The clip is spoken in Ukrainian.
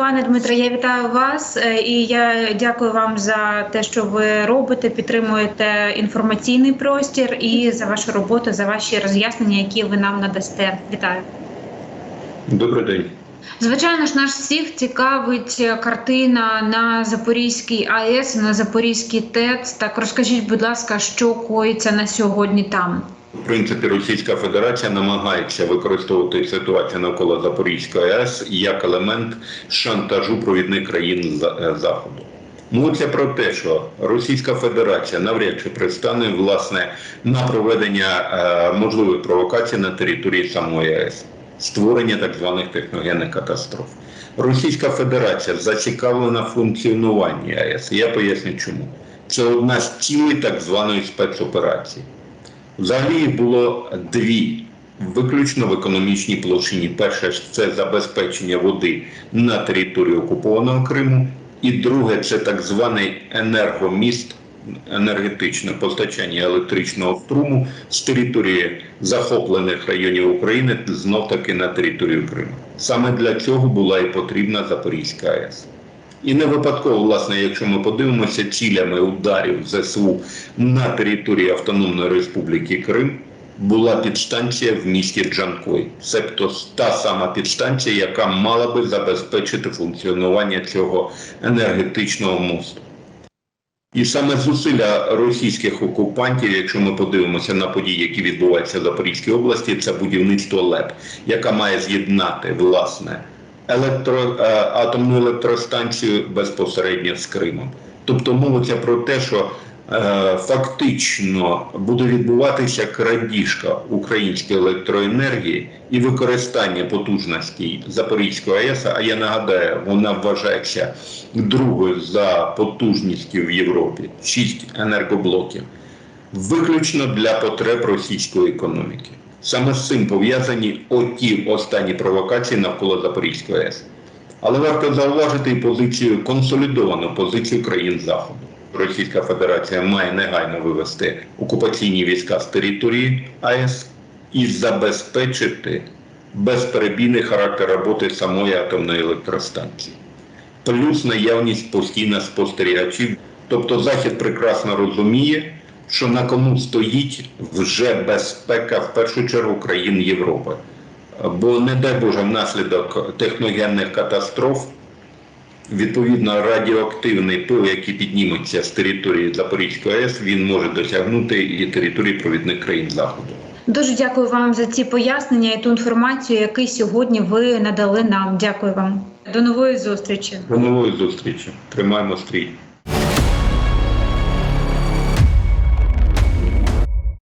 Пане Дмитре, я вітаю вас е, і я дякую вам за те, що ви робите, підтримуєте інформаційний простір і за вашу роботу, за ваші роз'яснення, які ви нам надасте. Вітаю. Добрий день. Звичайно ж, нас всіх цікавить картина на Запорізькій АЕС, на Запорізькій ТЕЦ. Так розкажіть, будь ласка, що коїться на сьогодні там? В принципі, Російська Федерація намагається використовувати ситуацію навколо Запорізької АЕС як елемент шантажу провідних країн е, Заходу. Мовиться про те, що Російська Федерація навряд чи пристане власне на проведення е, можливих провокацій на території самої АЕС, створення так званих техногенних катастроф. Російська Федерація зацікавлена функціонуванні АЕС. Я поясню чому. Це одна з цілей так званої спецоперації. Взагалі їх було дві, виключно в економічній площині. Перше це забезпечення води на території окупованого Криму, і друге це так званий енергоміст, енергетичне постачання електричного струму з території захоплених районів України знов таки на територію Криму. Саме для цього була і потрібна Запорізька АЕС. І не випадково, власне, якщо ми подивимося цілями ударів ЗСУ на території Автономної Республіки Крим, була підстанція в місті Джанкой, себто та сама підстанція, яка мала би забезпечити функціонування цього енергетичного мосту. І саме зусилля російських окупантів, якщо ми подивимося на події, які відбуваються в Запорізькій області, це будівництво ЛЕП, яка має з'єднати власне електро, е, атомну електростанцію безпосередньо з Кримом. Тобто мовиться про те, що е, фактично буде відбуватися крадіжка української електроенергії і використання потужностей Запорізької АЕС. А я нагадаю, вона вважається другою за потужністю в Європі шість енергоблоків, виключно для потреб російської економіки. Саме з цим пов'язані оті останні провокації навколо Запорізької АЕС. Але варто зауважити і позицію консолідовану позицію країн Заходу. Російська Федерація має негайно вивести окупаційні війська з території АЕС і забезпечити безперебійний характер роботи самої атомної електростанції, плюс наявність постійно спостерігачів. Тобто Захід прекрасно розуміє, що на кому стоїть вже безпека в першу чергу країн Європи. Бо, не дай Боже, внаслідок техногенних катастроф, відповідно, радіоактивний пил, який підніметься з території Запорізької АЕС, він може досягнути і території провідних країн Заходу. Дуже дякую вам за ці пояснення і ту інформацію, яку сьогодні ви надали нам. Дякую вам. До нової зустрічі. До нової зустрічі. Тримаємо стрій.